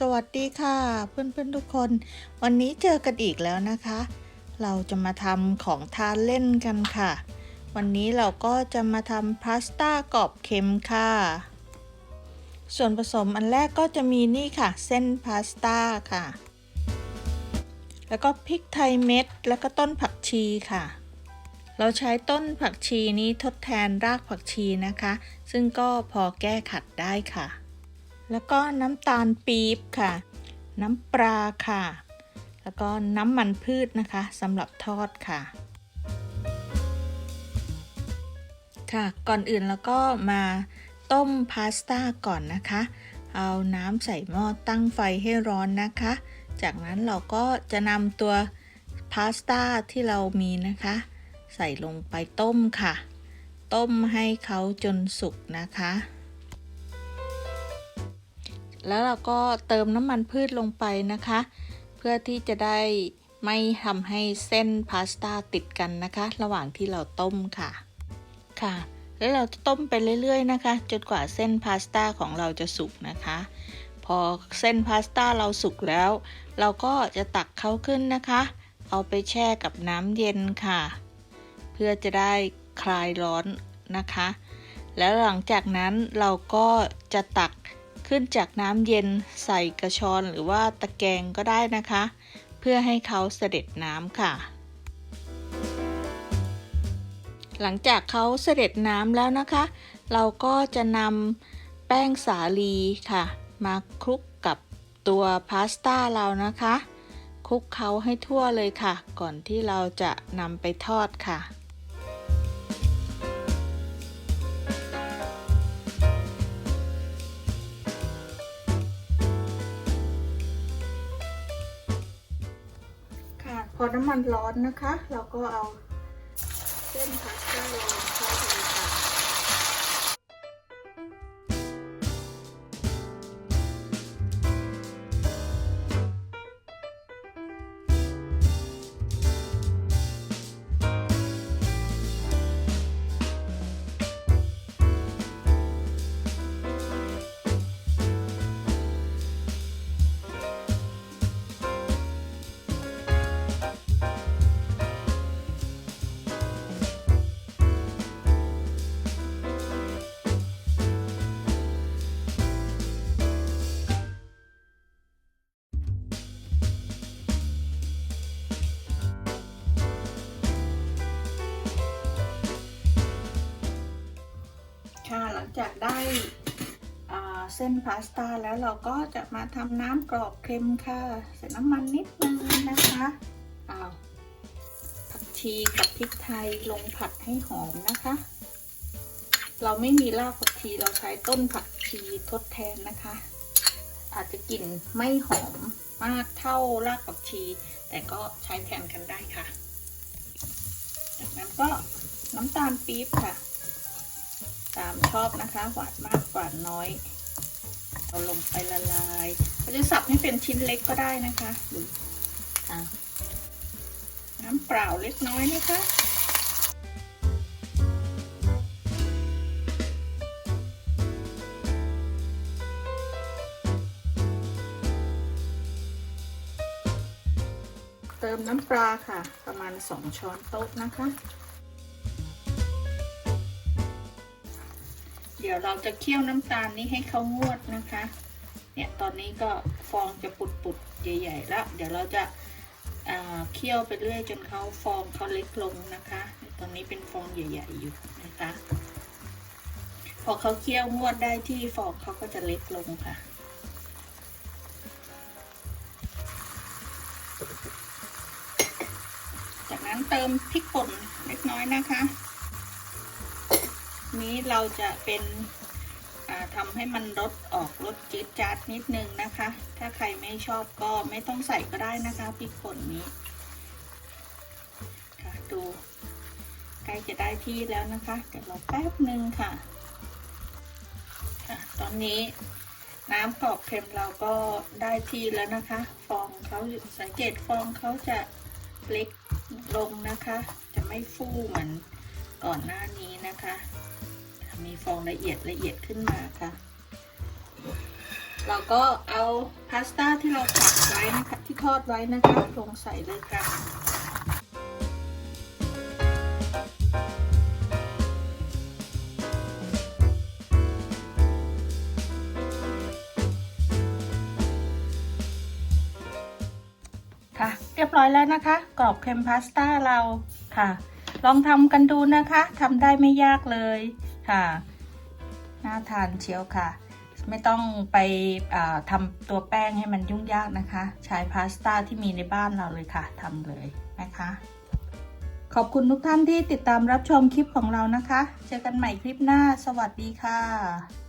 สวัสดีค่ะ เพื่อนๆทุกคน วันนี้เจอกันอีกแล้วนะคะ เราจะมาทำของทานเล่นกันค่ะ วันนี้เราก็จะมาทำพาสต้ากรอบเค็มค่ะ ส่วนผสมอันแรกก็จะมีนี่ค่ะ เส้นพาสต้าค่ะ แล้วก็พริกไทยเม็ด แล้วก็ต้นผักชีค่ะ เราใช้ต้นผักชีนี้ทดแทนรากผักชีนะคะ ซึ่งก็พอแก้ขัดได้ค่ะ แล้วก็น้ำตาลปี๊บค่ะ น้ำปลาค่ะ แล้วก็น้ำมันพืชนะคะสำหรับทอดค่ะ ค่ะก่อนอื่นเราก็มาต้มพาสต้าก่อนนะคะ เอาน้ำใส่หม้อตั้งไฟให้ร้อนนะคะ จากนั้นเราก็จะนำตัวพาสต้าที่เรามีนะคะ ใส่ลงไปต้มค่ะ ต้มให้เขาจนสุกนะคะ แล้วเราก็เติมน้ำมันพืชลงไปนะคะ เพื่อที่จะได้ไม่ทำให้เส้นพาสต้าติดกันนะคะ ระหว่างที่เราต้มค่ะค่ะ แล้วเราจะต้มไปเรื่อยๆนะคะ จนกว่าเส้นพาสต้าของเราจะสุกนะคะ พอเส้นพาสต้าเราสุกแล้ว เราก็จะตักเขาขึ้นนะคะ เอาไปแช่กับน้ำเย็นค่ะ เพื่อจะได้คลายร้อนนะคะ แล้วหลังจากนั้นเราก็จะตัก ขึ้นจากน้ำเย็นใส่กระชอนหรือว่าตะแกรงก็ได้นะคะ เพื่อให้เขาเสด็จน้ำค่ะ หลังจากเขาเสด็จน้ำแล้วนะคะ เราก็จะนำแป้งสาลีค่ะ มาคลุกกับตัวพาสต้าเรานะคะคลุกเขาให้ทั่วเลยค่ะ ก่อนที่เราจะนำไปทอดค่ะ พอน้ำมันร้อนนะคะ เราก็เอาเส้นพาสต้าลงทอนเลยค่ะ ค่ะหลังจากได้เส้นพาสต้าแล้วเราก็จะมาทำน้ำกรอบเค็มค่ะ ใส่น้ำมันนิดนึงนะคะเอาผักชีกับพริกไทยลงผัดให้หอมนะคะ เราไม่มีรากผักชีเราใช้ต้นผักชีทดแทนนะคะ อาจจะกลิ่นไม่หอมมากเท่ารากผักชี แต่ก็ใช้แทนกันได้ค่ะ จากนั้นก็น้ำตาลปี๊บค่ะ ตามชอบนะคะ หวานมากหวานน้อย เอาลงไปละลายเราจะสับให้เป็นชิ้นเล็กก็ได้นะคะหรืออะน้ำเปล่าเล็กน้อยนะคะเติมน้ำปลาค่ะ ประมาณ 2 ช้อนโต๊ะนะคะ ดี๋ยวเราจะเคี่ยวน้ำตาลนี้ให้เขางวดนะคะ เนี่ยตอนนี้ก็ฟองจะปุดๆใหญ่ๆแล้ว เดี๋ยวเราจะเคี่ยวไปเรื่อยจนเขาฟองเขาเล็กลงนะคะ ตอนนี้เป็นฟองใหญ่ๆอยู่นะคะ พอเขาเคี่ยวงวดได้ที่ฟองเขาก็จะเล็กลงค่ะจากนั้นเติมพริกป่นเล็กน้อยนะคะ นี้เราจะเป็นทำให้มันรสออกรสจืดจัดนิดนึงนะคะ ถ้าใครไม่ชอบก็ไม่ต้องใส่ก็ได้นะคะพริกป่นนี้ค่ะดูใกล้จะได้ที่แล้วนะคะเดี๋ยวเราแป๊บหนึ่งค่ะค่ะ ตอนนี้น้ำกรอบเค็มเราก็ได้ที่แล้วนะคะ ฟองเขาสังเกตฟองเขาจะเล็กลงนะคะ จะไม่ฟูเหมือนก่อนหน้านี้นะคะ มีฟองละเอียดละเอียดขึ้นมาค่ะ เราก็เอาพาสต้าที่เราผัดไว้นะคะที่ทอดไว้นะคะลงใส่เลยค่ะค่ะ เรียบร้อยแล้วนะคะ กรอบเค็มพาสต้าเราค่ะ ลองทำกันดูนะคะทำได้ไม่ยากเลย ค่ะ น่าทานเชียวค่ะ ไม่ต้องไปอ่าทำตัวแป้งให้มันยุ่งยากนะคะ ใช้พาสต้าที่มีในบ้านเราเลยค่ะทำเลยนะคะ ขอบคุณทุกท่านที่ติดตามรับชมคลิปของเรานะคะ เจอกันใหม่คลิปหน้า สวัสดีค่ะ